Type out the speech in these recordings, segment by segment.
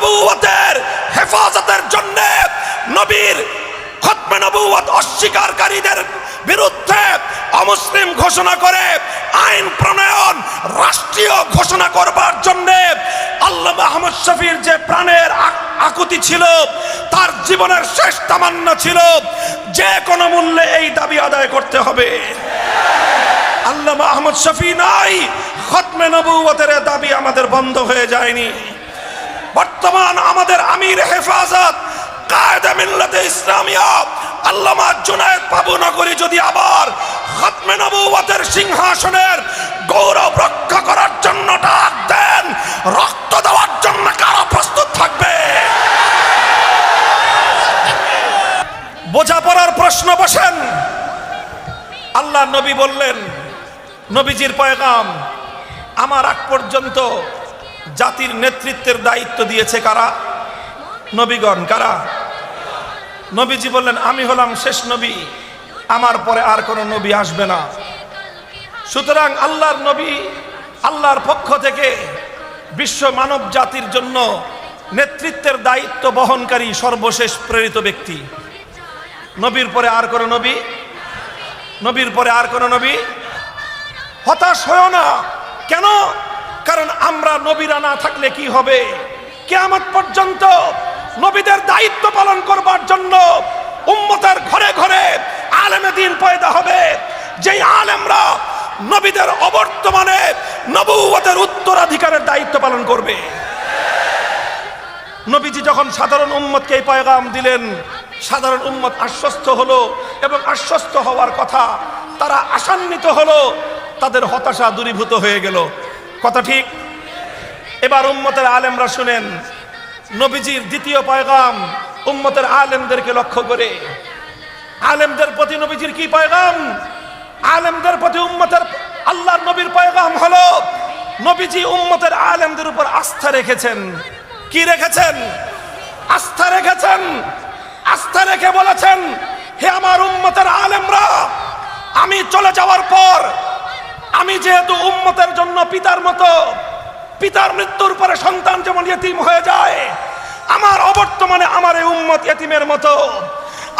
নবুয়তের হেফাজতের জন্য নবীর খতমে নবুয়ত অস্বীকারীদের বিরুদ্ধে অমুসলিম ঘোষণা করে আইন প্রণয়ন, রাষ্ট্রীয় ঘোষণা করবার জন্য আল্লাহ আহমদ শফির যে প্রাণের আকুতি ছিল, তার জীবনের শেষ তামান্না ছিল, যে কোনো মূল্যে এই দাবি আদায় করতে হবে। আল্লাহ আহমদ শফি নাই, খতমে নবুয়তের দাবি আমাদের বন্ধ হয়ে যায়নি। বর্তমান আমাদের আমির হেফাজত, কায়দা মিল্লাতে ইসলামিয়া, আল্লামা জুনায়েদ বাবু নগরী যদি আবার খতমে নবুয়তের সিংহাসনের গৌরব রক্ষা করার জন্য ডাক দেন, রক্ত দেওয়ার জন্য কারা প্রস্তুত থাকবে? বোঝাপড়ার প্রশ্ন বসেন। আল্লাহ নবী বললেন, নবীজির পয়গাম, আমার আগ পর্যন্ত জাতির নেতৃত্বের দায়িত্ব দিয়েছে কারা? নবীগণ, কারা? নবীজি বললেন, আমি হলাম শেষ নবী। আমার পরে আর কোনো নবী আসবে না। সুতরাং আল্লাহর নবী আল্লাহর পক্ষ থেকে বিশ্ব মানব জাতির জন্য নেতৃত্বের দায়িত্ব বহনকারী সর্বশেষ প্রেরিত ব্যক্তি। নবীর পরে আর কোনো নবী? নবীর পরে আর কোনো নবী? হতাশ হয়েও না। কেন? কারণ আমরা নবীরা না থাকলে কি হবে? কেয়ামত পর্যন্ত নবীদের দায়িত্ব পালন করবার জন্য উম্মতের ঘরে ঘরে আলেমে দিন পয়দা হবে। যেই আলেমরা নবীদের অবর্তমানে নবুয়তের উত্তরাধিকারের দায়িত্ব পালন করবে। নবীজি যখন সাধারণ উম্মতকে এই পয়গাম দিলেন, সাধারণ উম্মত আশ্বস্ত হলো এবং আশ্বস্ত হওয়ার কথা তারা আশান্বিত হলো, তাদের হতাশা দূরীভূত হয়ে গেল। কথা ঠিক? এবার উম্মতের আলেমরা শুনেন, নবীজির দ্বিতীয় পয়গাম উম্মতের আলেমদেরকে লক্ষ্য করে। আলেমদের প্রতি নবীজির কি পয়গাম? আলেমদের প্রতি উম্মতের আল্লাহর নবীর পয়গাম হলো, নবীজি উম্মতের আলেমদের উপর আস্থা রেখেছেন। কি রেখেছেন? আস্থা রেখেছেন। আস্থা রেখে বলেছেন, হে আমার উম্মতের আলেমরা, আমি চলে যাওয়ার পর যেহেতু উম্মতের জন্য পিতার মতো, পিতার মৃত্যুর পরে সন্তান যেমন ইয়েতিম হয়ে যায়, আমার অবর্তমানে আমার এই উম্মত ইয়েতিমের মতো।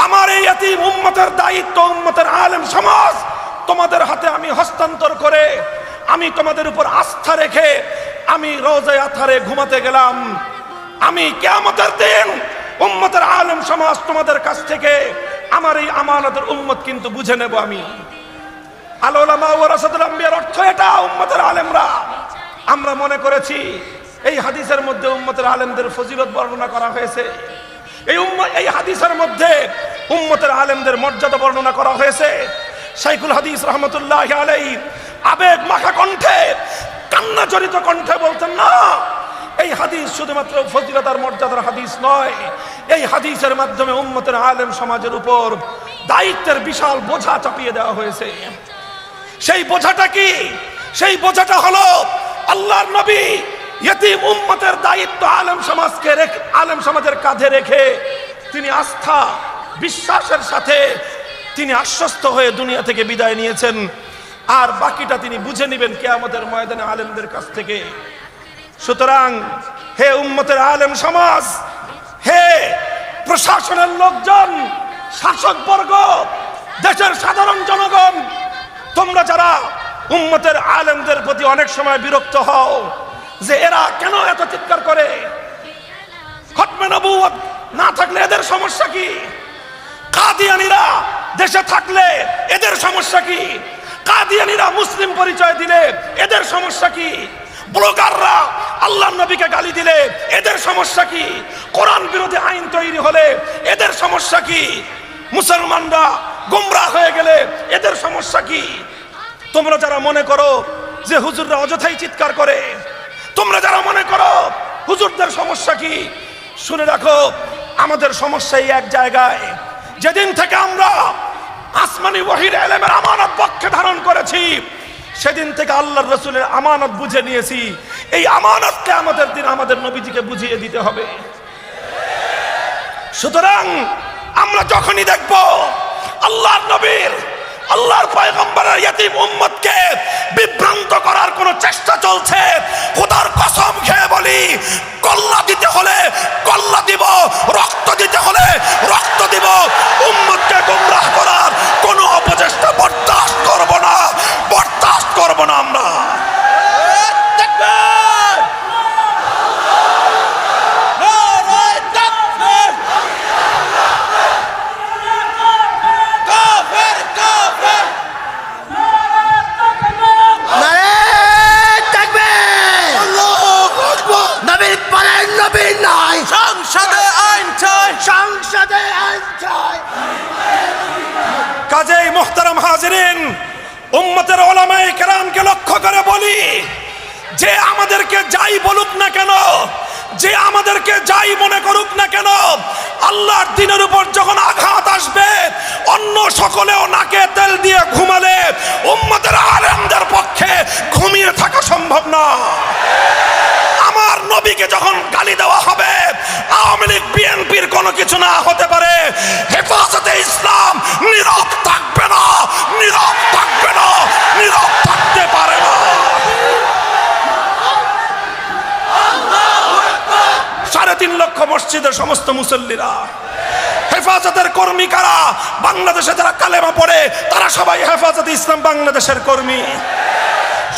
আমার এই ইয়েতিম উম্মতের দায়িত্ব, উম্মতের আলেম সমাজ তোমাদের হাতে আমি হস্তান্তর করে, আমি তোমাদের উপর আস্থা রেখে, আমি রোজায় আথারে ঘুমাতে গেলাম। আমি কেয়ামতের দিন উম্মতের আলেম সমাজ তোমাদের কাছ থেকে আমার এই আমানতের উম্মত কিন্তু বুঝে নেব আমি। অর্থ এটা আলেমরা। আমরা মনে করেছি, এই হাদিসের মধ্যে উম্মতের আলেমদের ফজিলত বর্ণনা করা হয়েছে। এই এই হাদিসের মধ্যে উম্মতের আলেমদের মর্যাদা বর্ণনা করা হয়েছে। শাইখুল হাদিস রহমতুল্লাহ আলাই আবেগ মাখা কণ্ঠে, কান্না জড়িত কণ্ঠে বলতেন, না, এই হাদিস শুধুমাত্র ফজিলতার মর্যাদার হাদিস নয়। এই হাদিসের মাধ্যমে উম্মতের আলেম সমাজের উপর দায়িত্বের বিশাল বোঝা চাপিয়ে দেওয়া হয়েছে। সেই বোঝাটা কি? সেই বোঝাটা হলো আল্লাহর নবী ইয়তিম উম্মতের দায়িত্ব আলেম সমাজকে রেখে, আলেম সমাজের কাঁধে রেখে তিনি আস্থা, বিশ্বাসের সাথে তিনি আশ্বস্ত হয়ে দুনিয়া থেকে বিদায় নিয়েছেন। আর বাকিটা তিনি বুঝে নেবেন কেয়ামতের ময়দানে আলেমদের কাছ থেকে। সুতরাং হে উম্মতের আলেম সমাজ, হে প্রশাসনের লোকজন শাসক বর্গ দেশের সাধারণ জনগণ তোমরা যারা উম্মতের আলেমদের প্রতি অনেক সময় বিরক্ত হও, যে এরা কেন এত চিৎকার করে? না থাকলে এদের সমস্যা কি? কাদিয়ানিরা দেশে থাকলে এদের সমস্যা কি? কাদিয়ানিরা মুসলিম পরিচয় দিলে এদের সমস্যা কি? ব্লগাররা আল্লাহ নবীকে গালি দিলে এদের সমস্যা কি? কোরআন বিরোধী আইন তৈরি হলে এদের সমস্যা কি? মুসলমানরা গোমরা হয়ে গেলে এদের সমস্যা কি? তোমরা যারা মনে করো যে হুজুররা অযথাই চিৎকার করে, তোমরা যারা মনে করো হুজুরদের সমস্যা কি, শুনে রাখো, আমাদের সমস্যা এই এক জায়গায়। যেদিন থেকে আমরা আসমানি ওহির এলেমের আমানত পক্ষে ধারণ করেছি, সেদিন থেকে আল্লাহর রসুলের আমানত বুঝে নিয়েছি। এই আমানতকে আমাদের দিন আমাদের নবীজিকে বুঝিয়ে দিতে হবে। সুতরাং আমরা যখনই দেখব আল্লাহর নবীর, আল্লাহর পয়গম্বরের ইয়াতিম উম্মতকে বিভ্রান্ত করার কোনো চেষ্টা চলছে। খোদার কসম খেয়ে বলি, কল্লা দিতে হলে কল্লা দিব, রক্ত দিতে হলে রক্ত দিব। উম্মতকে গুমরাহ করার উম্মতের ওলামায়ে কেরামকে লক্ষ্য করে বলি, যে আমাদেরকে যাই বলুক না কেন, যে আমাদেরকে যাই মনে করুক না কেন, আল্লাহর দিনের উপর যখন আঘাত আসবে, অন্য সকলেও নাকে তেল দিয়ে ঘুমালে উম্মতের আলেমদের পক্ষে ঘুমিয়ে থাকা সম্ভব না। আমার নবীকে যখন গালি দেওয়া হবে, আওয়ামী লীগ, বিএনপির কোনো কিছু না হতে পারে। হেফাজতে ইসলাম নীরব থাকবে না নীরব মসজিদের সমস্ত মুসল্লিরা। হেফাজতের কর্মী কারা? বাংলাদেশে যারা কালেমা পড়ে, তারা সবাই হেফাজত ইসলাম বাংলাদেশের কর্মী।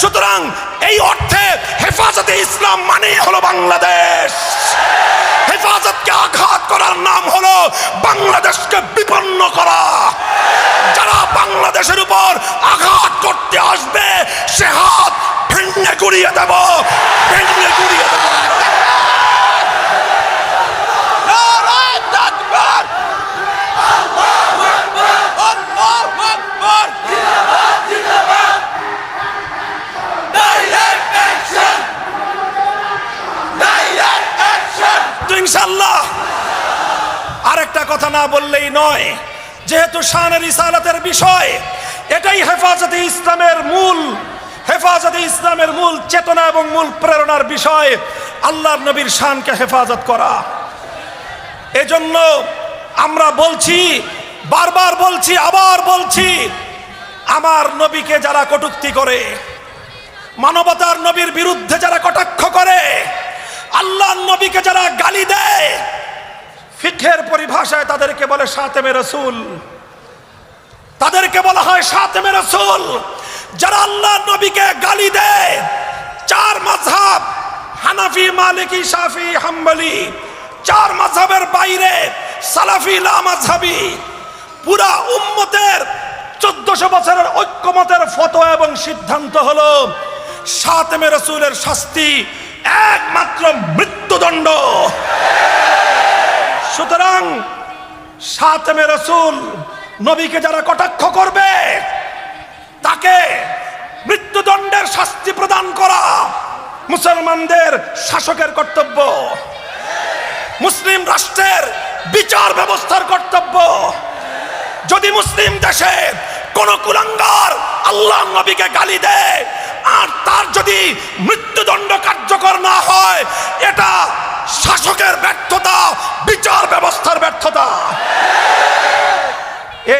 সুতরাং এই অর্থে হেফাজতে ইসলাম মানেই হলো বাংলাদেশ। হেফাজতকে আঘাত করার নাম হলো বাংলাদেশকে বিপন্ন করা। যারা বাংলাদেশের উপর আঘাত করতে আসবে, সে হাত ভেঙে গুড়িয়ে দেব, ভেঙে ইনশাল্লাহ আরেকটা কথা না বললেই নয়, যেহেতু শানের ইসালাতের বিষয়, এটাই হেফাজতে ইসলামের মূল, হেফাজতে ইসলামের মূল চেতনা এবং মূল প্রেরণার বিষয়, আল্লাহর নবীর শানকে হেফাজত করা। এজন্য আমরা বলছি, বারবার বলছি, আবার বলছি, আমার নবীকে যারা কটুক্তি করে, মানবতার নবীর বিরুদ্ধে যারা কটাক্ষ করে আল্লাহর নবীকে যারা গালি দেয় ফিখের পরিভাষায় তাদেরকে বলে সাতেমে রসুল। তাদেরকে বলা হয় সাতেমে রসুল। যারা আল্লাহ নবীকে গালি দেয়, চার মাঝহাব হানাফি, মালিকি সাফি হাম্বলি, চার মাঝহাবের বাইরে সালাফি লা মাঝহাবি পুরা উম্মতের চোদ্দশো বছরের ঐক্যমতের ফতোয়া এবং সিদ্ধান্ত হলো, সাতেমে রসুলের শাস্তি একমাত্র মৃত্যুদণ্ড। সুতরাং সাতেমে রসুল নবীকে যারা কটাক্ষ করবে, তাকে মৃত্যুদণ্ডের শাস্তি প্রদান করা মুসলমানদের শাসকের কর্তব্য। মুসলিম রাষ্ট্রের বিচার ব্যবস্থার কর্তব্য। যদি মুসলিম দেশে কোন কুলাঙ্গার আল্লাহ নবীকে গালি দেয় আর তার যদি মৃত্যুদণ্ড কার্যকর না হয় এটা শাসকের ব্যর্থতা বিচার ব্যবস্থার ব্যর্থতা।